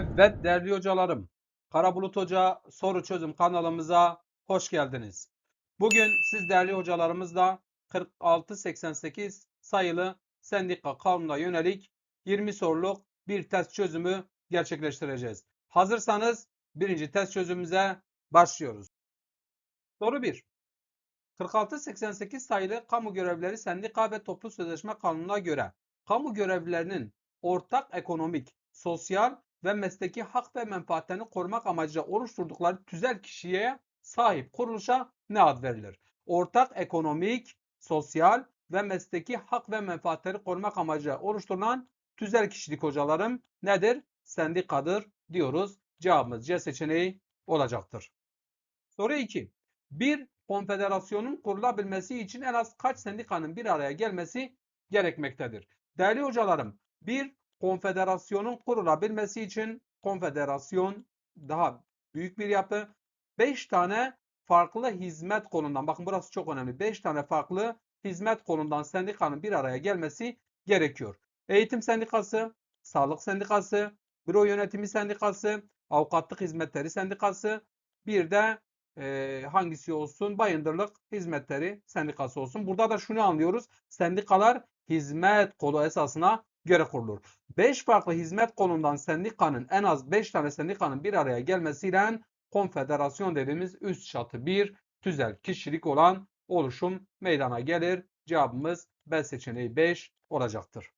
Evet değerli hocalarım, Karabulut Hoca Soru Çözüm kanalımıza hoş geldiniz. Bugün siz değerli hocalarımızla 4688 sayılı sendika kanununa yönelik 20 soruluk bir test çözümü gerçekleştireceğiz. Hazırsanız birinci test çözümümüze başlıyoruz. Soru 1. 4688 sayılı kamu görevlileri sendika ve toplu sözleşme kanununa göre kamu görevlilerinin ortak ekonomik, sosyal ve mesleki hak ve menfaatlerini korumak amacıyla oluşturdukları tüzel kişiye sahip kuruluşa ne ad verilir? Ortak ekonomik, sosyal ve mesleki hak ve menfaatleri korumak amacıyla oluşturulan tüzel kişilik hocalarım nedir? Sendikadır diyoruz. Cevabımız C seçeneği olacaktır. Soru 2. Bir konfederasyonun kurulabilmesi için en az kaç sendikanın bir araya gelmesi gerekmektedir? Değerli hocalarım, bir konfederasyonun kurulabilmesi için konfederasyon daha büyük bir yapı. 5 tane farklı hizmet kolundan bakın burası çok önemli. 5 tane farklı hizmet kolundan sendikanın bir araya gelmesi gerekiyor. Eğitim sendikası, sağlık sendikası, büro yönetimi sendikası, avukatlık hizmetleri sendikası, bir de e, hangisi olsun? Bayındırlık hizmetleri sendikası olsun. Burada da şunu anlıyoruz. Sendikalar hizmet kolu esasına göre kurulur. 5 farklı hizmet kolundan sendikanın en az 5 tane sendikanın bir araya gelmesiyle konfederasyon dediğimiz üst çatı bir tüzel kişilik olan oluşum meydana gelir. Cevabımız B seçeneği 5 olacaktır.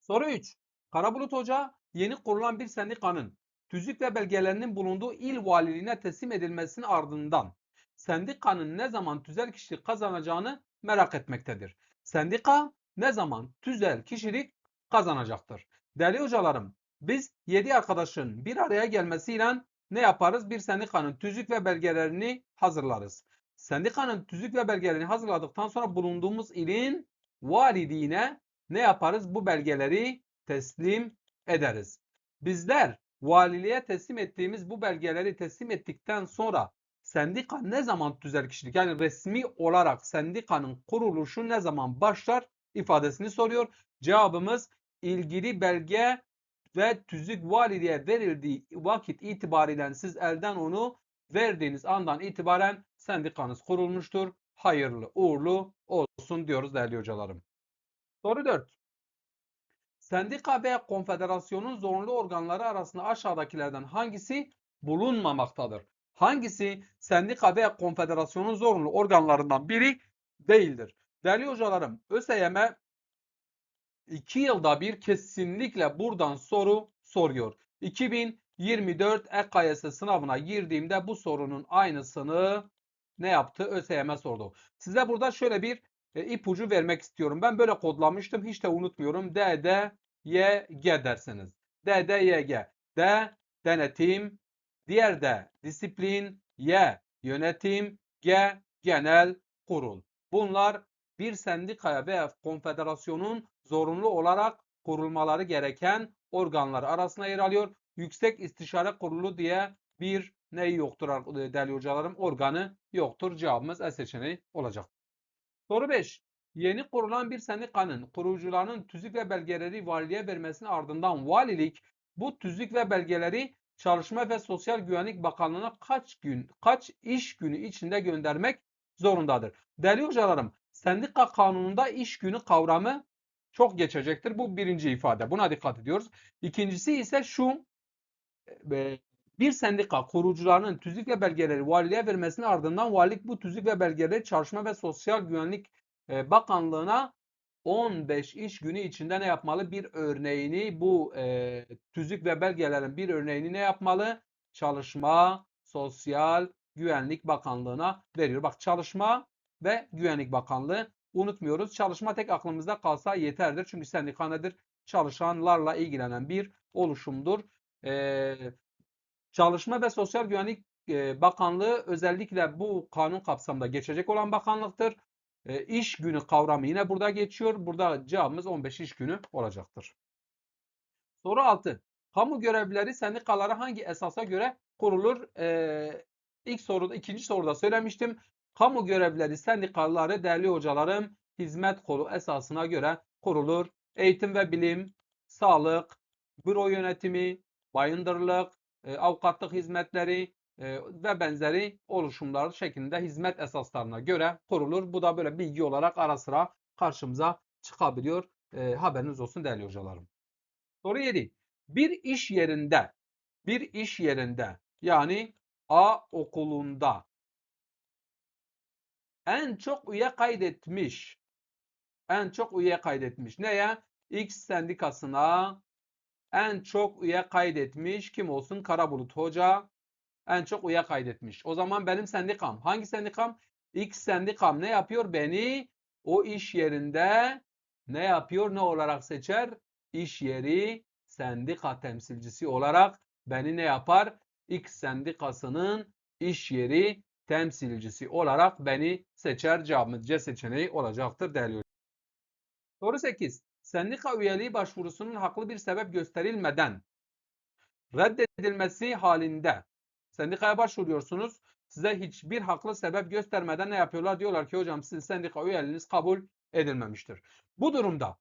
Soru 3. Karabulut Hoca yeni kurulan bir sendikanın tüzük ve belgelerinin bulunduğu il valiliğine teslim edilmesinin ardından sendikanın ne zaman tüzel kişilik kazanacağını merak etmektedir. Sendika ne zaman tüzel kişilik kazanacaktır? Değerli hocalarım, biz 7 arkadaşın bir araya gelmesiyle ne yaparız? Bir sendikanın tüzük ve belgelerini hazırlarız. Sendikanın tüzük ve belgelerini hazırladıktan sonra bulunduğumuz ilin valiliğine ne yaparız? Bu belgeleri teslim ederiz. Bizler valiliğe teslim ettiğimiz bu belgeleri teslim ettikten sonra sendika ne zaman tüzel kişilik yani resmi olarak sendikanın kuruluşu ne zaman başlar ifadesini soruyor. Cevabımız ilgili belge ve tüzük valiliğe verildiği vakit itibariyle siz elden onu verdiğiniz andan itibaren sendikanız kurulmuştur. Hayırlı uğurlu olsun diyoruz değerli hocalarım. Soru 4. Sendika veya konfederasyonun zorunlu organları arasında aşağıdakilerden hangisi bulunmamaktadır? Hangisi sendika veya konfederasyonun zorunlu organlarından biri değildir? Değerli hocalarım, ÖSYM 2 yılda bir kesinlikle buradan soru soruyor. 2024 EKYS sınavına girdiğimde bu sorunun aynısını ne yaptı? ÖSYM sordu. Size burada şöyle bir e, ipucu vermek istiyorum. Ben böyle kodlamıştım. Hiç de unutmuyorum. D, D, Y, G dersiniz. D, D, Y, G. D, denetim. Diğer D, disiplin. Y, yönetim. G, genel kurul. Bunlar bir sendikaya veya konfederasyonun zorunlu olarak kurulmaları gereken organlar arasında yer alıyor. Yüksek İstişare Kurulu diye bir neyi yoktur değerli hocalarım? Organı yoktur. Cevabımız E seçeneği olacak. Soru 5. Yeni kurulan bir sendikanın kurucularının tüzük ve belgeleri valiliğe vermesinin ardından valilik bu tüzük ve belgeleri Çalışma ve Sosyal Güvenlik Bakanlığı'na kaç gün, kaç iş günü içinde göndermek zorundadır. Değerli hocalarım, sendika kanununda iş günü kavramı çok geçecektir. Bu birinci ifade. Buna dikkat ediyoruz. İkincisi ise şu e, bir sendika kurucularının tüzük ve belgeleri valiliğe vermesinin ardından valilik bu tüzük ve belgeleri Çalışma ve Sosyal Güvenlik e, Bakanlığı'na 15 iş günü içinde ne yapmalı? Bir örneğini bu e, tüzük ve belgelerin bir örneğini ne yapmalı? Çalışma, Sosyal Güvenlik Bakanlığı'na veriyor. Bak Çalışma ve Güvenlik Bakanlığı unutmuyoruz. Çalışma tek aklımızda kalsa yeterdir. Çünkü sendika nedir? Çalışanlarla ilgilenen bir oluşumdur. Ee, Çalışma ve Sosyal Güvenlik e, Bakanlığı özellikle bu kanun kapsamında geçecek olan bakanlıktır. E, iş günü kavramı yine burada geçiyor. Burada cevabımız 15 iş günü olacaktır. Soru 6. Kamu görevlileri sendikaları hangi esasa göre kurulur? Ee, ilk soruda, ikinci soruda söylemiştim. Kamu görevlileri sendikaları değerli hocalarım hizmet kolu esasına göre kurulur. Eğitim ve bilim, sağlık, büro yönetimi, bayındırlık, e, avukatlık hizmetleri e, ve benzeri oluşumlar şeklinde hizmet esaslarına göre kurulur. Bu da böyle bilgi olarak ara sıra karşımıza çıkabiliyor. E, haberiniz olsun değerli hocalarım. Soru 7. Bir iş yerinde bir iş yerinde yani A okulunda en çok üye kaydetmiş. En çok üye kaydetmiş. Neye? X sendikasına en çok üye kaydetmiş. Kim olsun? Karabulut Hoca en çok üye kaydetmiş. O zaman benim sendikam. Hangi sendikam? X sendikam ne yapıyor? Beni o iş yerinde ne yapıyor? Ne olarak seçer? İş yeri sendika temsilcisi olarak beni ne yapar? X sendikasının iş yeri temsilcisi olarak beni seçer. Cevabımız C seçeneği olacaktır değerli. Soru 8. Sendika üyeliği başvurusunun haklı bir sebep gösterilmeden reddedilmesi halinde sendikaya başvuruyorsunuz. Size hiçbir haklı sebep göstermeden ne yapıyorlar? Diyorlar ki hocam sizin sendika üyeliğiniz kabul edilmemiştir. Bu durumda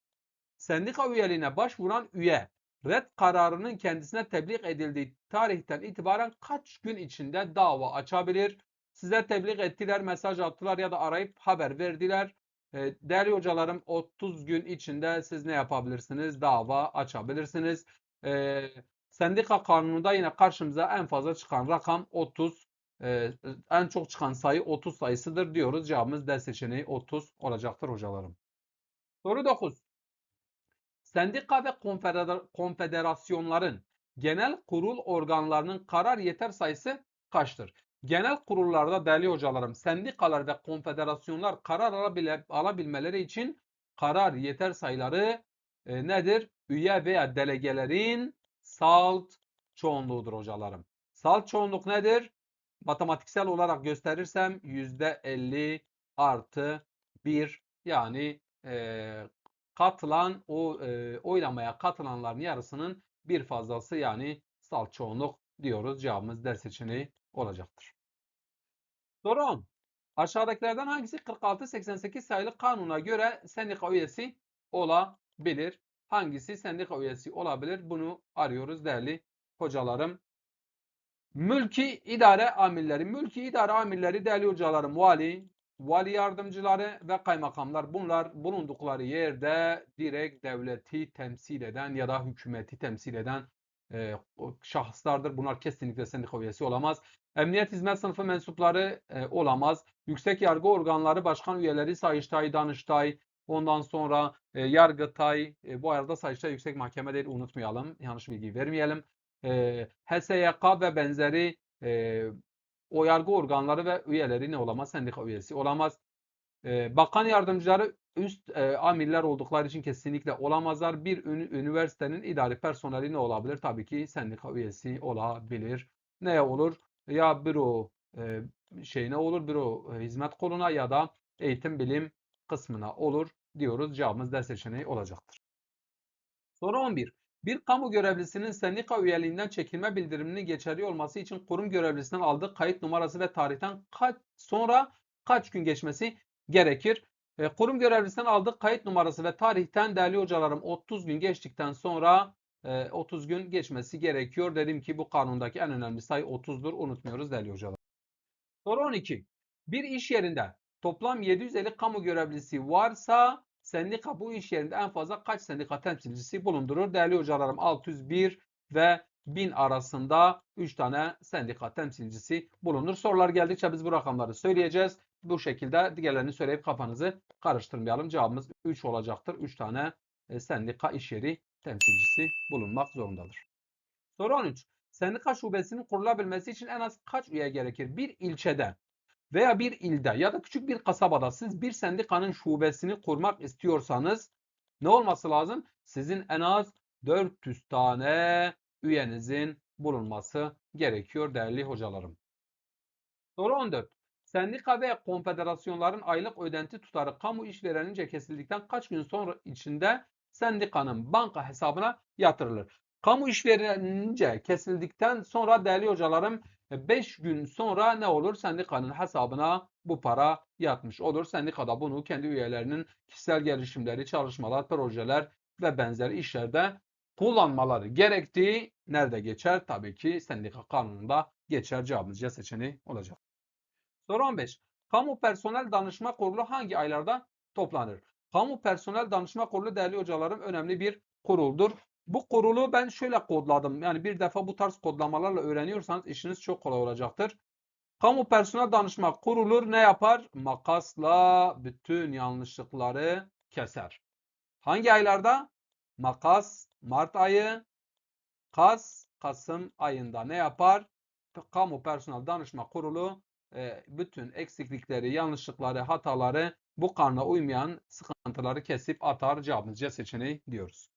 sendika üyeliğine başvuran üye red kararının kendisine tebliğ edildiği tarihten itibaren kaç gün içinde dava açabilir? Size tebliğ ettiler, mesaj attılar ya da arayıp haber verdiler. E, değerli hocalarım 30 gün içinde siz ne yapabilirsiniz? Dava açabilirsiniz. E, sendika kanununda yine karşımıza en fazla çıkan rakam 30. E, en çok çıkan sayı 30 sayısıdır diyoruz. Cevabımız D seçeneği 30 olacaktır hocalarım. Soru 9. Sendika ve konfederasyonların genel kurul organlarının karar yeter sayısı kaçtır? Genel kurullarda değerli hocalarım, sendikalar ve konfederasyonlar karar alabilmeleri için karar yeter sayıları e, nedir? Üye veya delegelerin salt çoğunluğudur hocalarım. Salt çoğunluk nedir? Matematiksel olarak gösterirsem %50 artı 1 yani e, katılan o e, oylamaya katılanların yarısının bir fazlası yani salt çoğunluk diyoruz. Cevabımız D seçeneği olacaktır. Soru 10. Aşağıdakilerden hangisi 4688 sayılı kanuna göre sendika üyesi olabilir? Hangisi sendika üyesi olabilir? Bunu arıyoruz değerli hocalarım. Mülki idare amirleri. Mülki idare amirleri değerli hocalarım vali, vali yardımcıları ve kaymakamlar bunlar bulundukları yerde direkt devleti temsil eden ya da hükümeti temsil eden e, şahıslardır. Bunlar kesinlikle sendika üyesi olamaz. Emniyet hizmet sınıfı mensupları e, olamaz. Yüksek yargı organları başkan üyeleri Sayıştay, Danıştay, ondan sonra e, Yargıtay, e, bu arada Sayıştay Yüksek Mahkeme değil unutmayalım. Yanlış bilgi vermeyelim. E, HSYK ve benzeri e, o yargı organları ve üyeleri ne olamaz? Sendika üyesi olamaz. E, bakan yardımcıları üst e, amirler oldukları için kesinlikle olamazlar. Bir üniversitenin idari personeli ne olabilir? Tabii ki sendika üyesi olabilir. Ne olur? Ya büro e, şeyine olur, büro e, hizmet koluna ya da eğitim bilim kısmına olur diyoruz. Cevabımız D seçeneği olacaktır. Soru 11. Bir kamu görevlisinin sendika üyeliğinden çekilme bildiriminin geçerli olması için kurum görevlisinden aldığı kayıt numarası ve tarihten kaç sonra kaç gün geçmesi gerekir? E, kurum görevlisinden aldığı kayıt numarası ve tarihten değerli hocalarım 30 gün geçtikten sonra 30 gün geçmesi gerekiyor. Dedim ki bu kanundaki en önemli sayı 30'dur. Unutmuyoruz değerli hocalar. Soru 12. Bir iş yerinde toplam 750 kamu görevlisi varsa sendika bu iş yerinde en fazla kaç sendika temsilcisi bulundurur? Değerli hocalarım 601 ve 1000 arasında 3 tane sendika temsilcisi bulunur. Sorular geldikçe biz bu rakamları söyleyeceğiz. Bu şekilde diğerlerini söyleyip kafanızı karıştırmayalım. Cevabımız 3 olacaktır. 3 tane e, sendika iş yeri temsilcisi bulunmak zorundadır. Soru 13. Sendika şubesinin kurulabilmesi için en az kaç üye gerekir? Bir ilçede veya bir ilde ya da küçük bir kasabada siz bir sendikanın şubesini kurmak istiyorsanız ne olması lazım? Sizin en az 400 tane üyenizin bulunması gerekiyor değerli hocalarım. Soru 14. Sendika ve konfederasyonların aylık ödenti tutarı kamu işverenince kesildikten kaç gün sonra içinde sendikanın banka hesabına yatırılır. Kamu işverenince kesildikten sonra değerli hocalarım 5 gün sonra ne olur? Sendikanın hesabına bu para yatmış olur. Sendikada bunu kendi üyelerinin kişisel gelişimleri, çalışmalar, projeler ve benzeri işlerde kullanmaları gerektiği nerede geçer? Tabii ki sendika kanununda geçer cevabımız C seçeneği olacak. Soru 15. Kamu Personel Danışma Kurulu hangi aylarda toplanır? Kamu Personel Danışma Kurulu değerli hocalarım önemli bir kuruldur. Bu kurulu ben şöyle kodladım. Yani bir defa bu tarz kodlamalarla öğreniyorsanız işiniz çok kolay olacaktır. Kamu Personel Danışma Kurulu ne yapar? Makasla bütün yanlışlıkları keser. Hangi aylarda? Makas Mart ayı, Kas Kasım ayında ne yapar? Kamu Personel Danışma Kurulu e, bütün eksiklikleri, yanlışlıkları, hataları bu kanuna uymayan sıkıntıları kesip atar. Cevabımız C seçeneği diyoruz.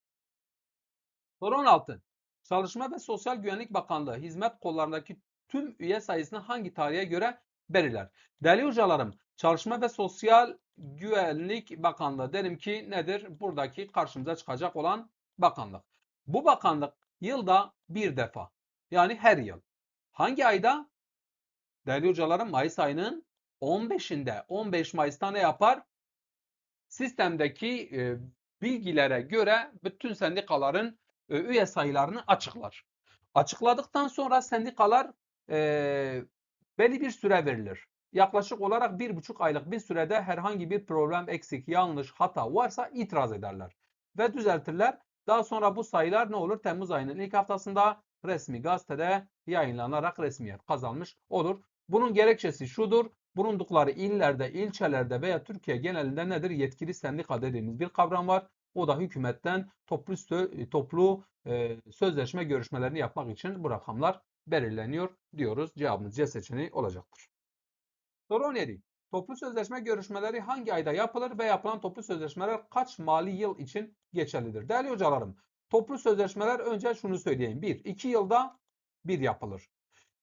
Soru 16. Çalışma ve Sosyal Güvenlik Bakanlığı hizmet kollarındaki tüm üye sayısını hangi tarihe göre belirler? Değerli hocalarım, Çalışma ve Sosyal Güvenlik Bakanlığı derim ki nedir? Buradaki karşımıza çıkacak olan bakanlık. Bu bakanlık yılda bir defa. Yani her yıl. Hangi ayda? Değerli hocalarım Mayıs ayının 15'inde 15 Mayıs'ta ne yapar? Sistemdeki e, bilgilere göre bütün sendikaların e, üye sayılarını açıklar. Açıkladıktan sonra sendikalar e, belli bir süre verilir. Yaklaşık olarak bir buçuk aylık bir sürede herhangi bir problem, eksik, yanlış, hata varsa itiraz ederler ve düzeltirler. Daha sonra bu sayılar ne olur? Temmuz ayının ilk haftasında resmi gazetede yayınlanarak resmiyet kazanmış olur. Bunun gerekçesi şudur. Bulundukları illerde, ilçelerde veya Türkiye genelinde nedir? Yetkili sendika dediğimiz bir kavram var. O da hükümetten toplu, sö- toplu e, sözleşme görüşmelerini yapmak için bu rakamlar belirleniyor diyoruz. Cevabımız C seçeneği olacaktır. Soru 17. Toplu sözleşme görüşmeleri hangi ayda yapılır ve yapılan toplu sözleşmeler kaç mali yıl için geçerlidir? Değerli hocalarım, toplu sözleşmeler önce şunu söyleyeyim. 1. 2 yılda bir yapılır.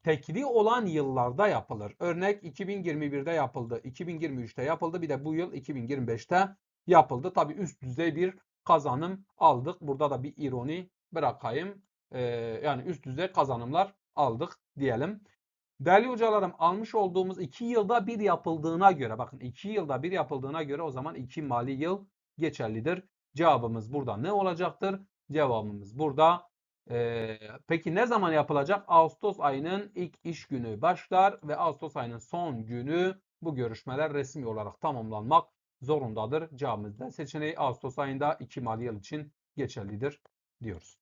Tekli olan yıllarda yapılır. Örnek 2021'de yapıldı, 2023'te yapıldı, bir de bu yıl 2025'te yapıldı. Tabi üst düzey bir kazanım aldık. Burada da bir ironi bırakayım. Ee, yani üst düzey kazanımlar aldık diyelim. Değerli hocalarım almış olduğumuz 2 yılda bir yapıldığına göre bakın 2 yılda bir yapıldığına göre o zaman 2 mali yıl geçerlidir. Cevabımız burada ne olacaktır? Cevabımız burada ee, peki ne zaman yapılacak? Ağustos ayının ilk iş günü başlar ve Ağustos ayının son günü bu görüşmeler resmi olarak tamamlanmak zorundadır. Cevabımız da seçeneği Ağustos ayında 2 mali yıl için geçerlidir diyoruz.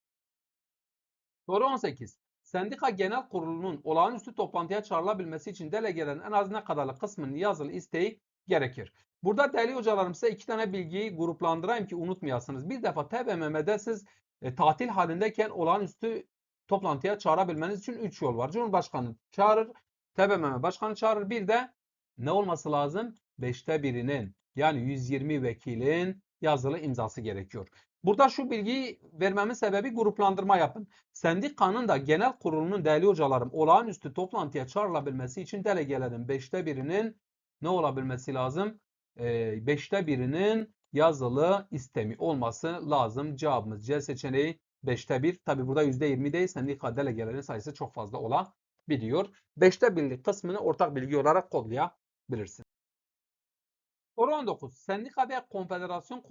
Soru 18. Sendika Genel Kurulu'nun olağanüstü toplantıya çağrılabilmesi için delegelerin en az ne kadarlık kısmının yazılı isteği gerekir. Burada değerli hocalarım size iki tane bilgiyi gruplandırayım ki unutmayasınız. Bir defa TBMM'de siz e, tatil halindeyken olağanüstü toplantıya çağırabilmeniz için 3 yol var. Cumhurbaşkanı çağırır, TBMM başkanı çağırır. Bir de ne olması lazım? 5'te birinin yani 120 vekilin yazılı imzası gerekiyor. Burada şu bilgiyi vermemin sebebi gruplandırma yapın. Sendikanın da genel kurulunun değerli hocalarım olağanüstü toplantıya çağrılabilmesi için delegelerin 5'te birinin ne olabilmesi lazım? 5'te ee, birinin yazılı istemi olması lazım. Cevabımız C seçeneği 5'te 1. Tabi burada %20 değil. Sendika delegelerin sayısı çok fazla olabiliyor. 5'te birlik kısmını ortak bilgi olarak kodlayabilirsin. Soru 19. Sendika konfederasyon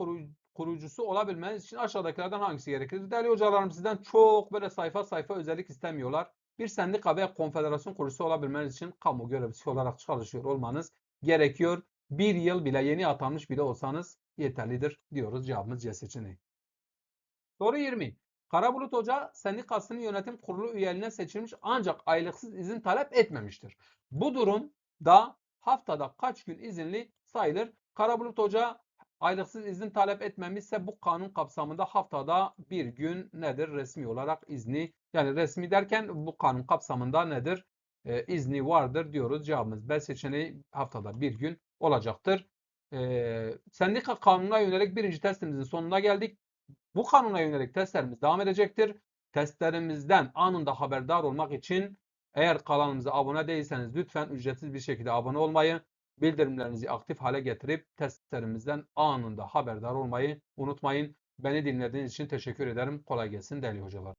kurucusu olabilmeniz için aşağıdakilerden hangisi gerekir? Değerli hocalarım sizden çok böyle sayfa sayfa özellik istemiyorlar. Bir sendika veya konfederasyon kurucusu olabilmeniz için kamu görevlisi olarak çalışıyor olmanız gerekiyor. Bir yıl bile yeni atanmış bile olsanız yeterlidir diyoruz. Cevabımız C seçeneği. Soru 20. Karabulut Hoca sendikasının yönetim kurulu üyeliğine seçilmiş ancak aylıksız izin talep etmemiştir. Bu durum da haftada kaç gün izinli sayılır? Karabulut Hoca aylıksız izin talep etmemişse bu kanun kapsamında haftada bir gün nedir? Resmi olarak izni yani resmi derken bu kanun kapsamında nedir? Ee, izni vardır diyoruz. Cevabımız B seçeneği haftada bir gün olacaktır. Ee, sendika kanununa yönelik birinci testimizin sonuna geldik. Bu kanuna yönelik testlerimiz devam edecektir. Testlerimizden anında haberdar olmak için eğer kanalımıza abone değilseniz lütfen ücretsiz bir şekilde abone olmayı, bildirimlerinizi aktif hale getirip testlerimizden anında haberdar olmayı unutmayın. Beni dinlediğiniz için teşekkür ederim. Kolay gelsin değerli hocalar.